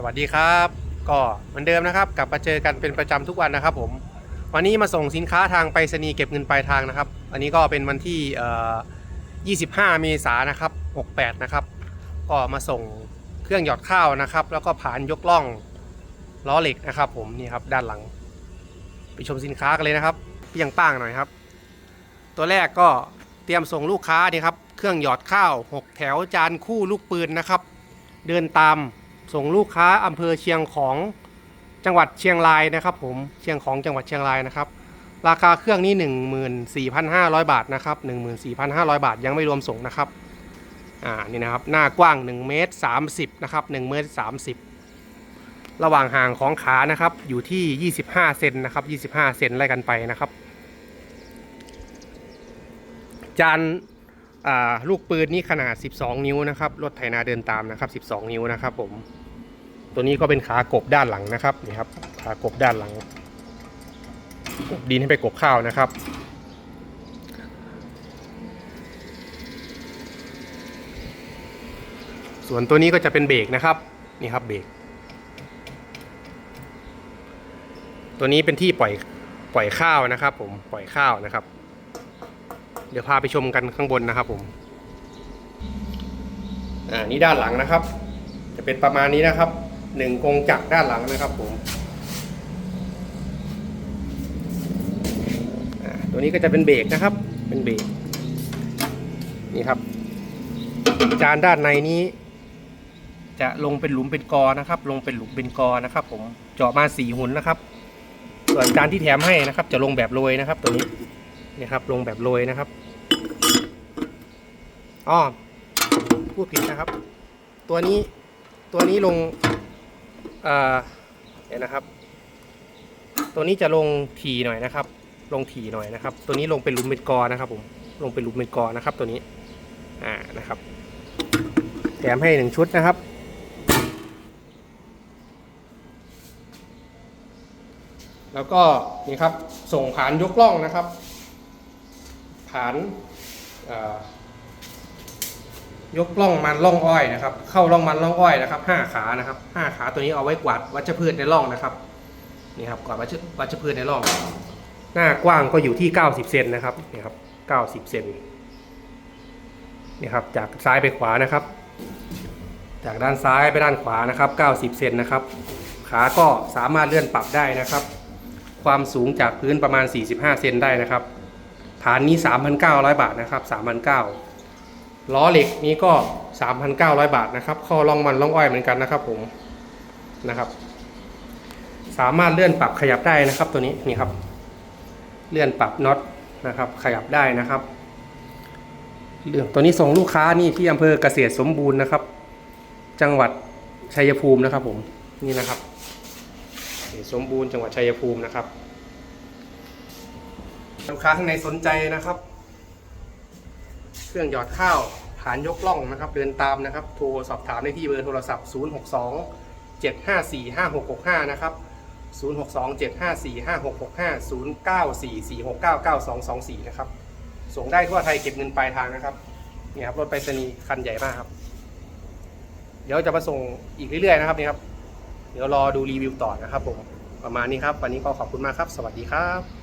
สวัสดีครับ ก็เหมือนเดิมนะครับกลับมาเจอกันเป็นประจำทุกวันนะครับผมวันนี้มาส่งสินค้าทางไปรษณีย์เก็บเงินปลายทางนะครับ อันนี้ก็เป็นวันที่เอ่อ25 เมษายนนะครับ 68 นะครับ ก็มาส่งเครื่องหยอดข้าวนะครับ แล้วก็ผานยกล่องล้อเหล็กนะครับ ผมนี่ครับด้านหลัง ไปชมสินค้ากันเลยนะครับเพียงป้างหน่อยครับ ตัวแรกก็เตรียมส่งลูกค้าดีครับเครื่องหยอดข้าว 6 แถวจานคู่ลูกปืนนะครับ เดินตาม ส่งลูกค้าอำเภอเชียงของจังหวัดเชียงรายนะครับ ผมเชียงของจังหวัดเชียงรายนะครับ ราคาเครื่องนี้ 14,500 บาทนะครับ 14,500 บาทยังไม่รวมส่งนะครับอ่านี่นะครับหน้ากว้าง1เมตร30นะครับ1เมตร30 ระหว่างห่างของขานะครับอยู่ที่ 25 เซนนะครับ 25 เซนไล่กันไปนะครับ จาน ลูกปืนนี่ขนาด 12 นิ้วนะครับ รถไถนาเดินตามนะครับ 12 นิ้วนะครับ ผม ตัวนี้ก็เป็นขากบด้านหลังนะครับนี่ครับ ขากบด้านหลังกบดินให้ไปกบข้าวนะครับ ส่วนตัวนี้ก็จะเป็นเบรกนะครับ นี่ครับเบรก ตัวนี้เป็นที่ปล่อยปล่อยข้าวนะครับ ผมปล่อยข้าวนะครับ เดี๋ยวพาไปชมกันข้างบนนะครับผมอ่านี่ด้านหลังนะครับ จะเป็นประมาณนี้นะครับหนึ่งกงจักรด้านหลังนะครับผมอ่าตัวนี้ก็จะเป็นเบรกนะครับ เป็นเบรกนี่ครับ จานด้านในนี้ จะลงเป็นหลุมเป็นกอนะครับ ลงเป็นหลุมเป็นกอนะครับ ผมเจาะมาสี่หุ่นนะครับ ส่วนจานที่แถมให้นะครับ จะลงแบบโรยนะครับ ตัวนี้ นี่ครับ ลงแบบโรยนะครับอ๋อพูดผิดนะครับ ตัวนี้ตัวนี้ลงเอ่อเดี๋ยวนะครับ ตัวนี้จะลงถี่หน่อยนะครับ ลงถี่หน่อยนะครับ ตัวนี้ลงเป็นลุมเป็นกอนะครับ ผมลงเป็นลุมเป็นกอนะครับ ตัวนี้อ่านะครับแถมให้หนึ่งชุดนะครับแล้วก็นี่ครับส่งผ่านยกล่องนะครับ ผานยกล่องมันล่องอ้อยนะครับ เข้าล่องมันล่องอ้อยนะครับห้าขานะครับห้าขาตัวนี้เอาไว้กวาดวัชพืชในร่องนะครับนี่ครับกวาดวัชวัชพืชในร่อง หน้ากว้างก็อยู่ที่90เซนนะครับนี่ครับ90เซนนี่ครับจากซ้ายไปขวานะครับ จากด้านซ้ายไปด้านขวานะครับ90เซนนะครับ ขาก็สามารถเลื่อนปรับได้นะครับ ความสูงจากพื้นประมาณ 45 เซนได้นะครับ ฐานนี้ 3,900 บาทนะครับ3,900ล้อเหล็กนี้ก็ 3,900 บาทนะครับข้อลองมันลองอ้อยเหมือนกันนะครับผมนะครับ สามารถเลื่อนปรับขยับได้นะครับตัวนี้นี่ครับ เลื่อนปรับน็อตนะครับ ขยับได้นะครับเรื่องตัวนี้ส่งลูกค้านี่ที่อำเภอเกษตรสมบูรณ์นะครับ จังหวัดชัยภูมินะครับผมนี่นะครับเกษตรสมบูรณ์จังหวัดชัยภูมินะครับ ลูกค้าข้างในสนใจนะครับ เครื่องหยอดข้าวฐานยกล่องนะครับ เดินตามนะครับ โทรสอบถามได้ที่เบอร์โทรศัพท์ 062 754 5665 นะครับ 062 754 5665 094 469 9224 นะครับ ส่งได้ทั่วไทยเก็บเงินปลายทางนะครับนี่ครับรถไปรษณีย์คันใหญ่มากครับ เดี๋ยวจะมาส่งอีกเรื่อยๆนะครับนี่ครับ เดี๋ยวรอดูรีวิวต่อนะครับผม ประมาณนี้ครับ วันนี้ก็ขอบคุณมากครับ สวัสดีครับ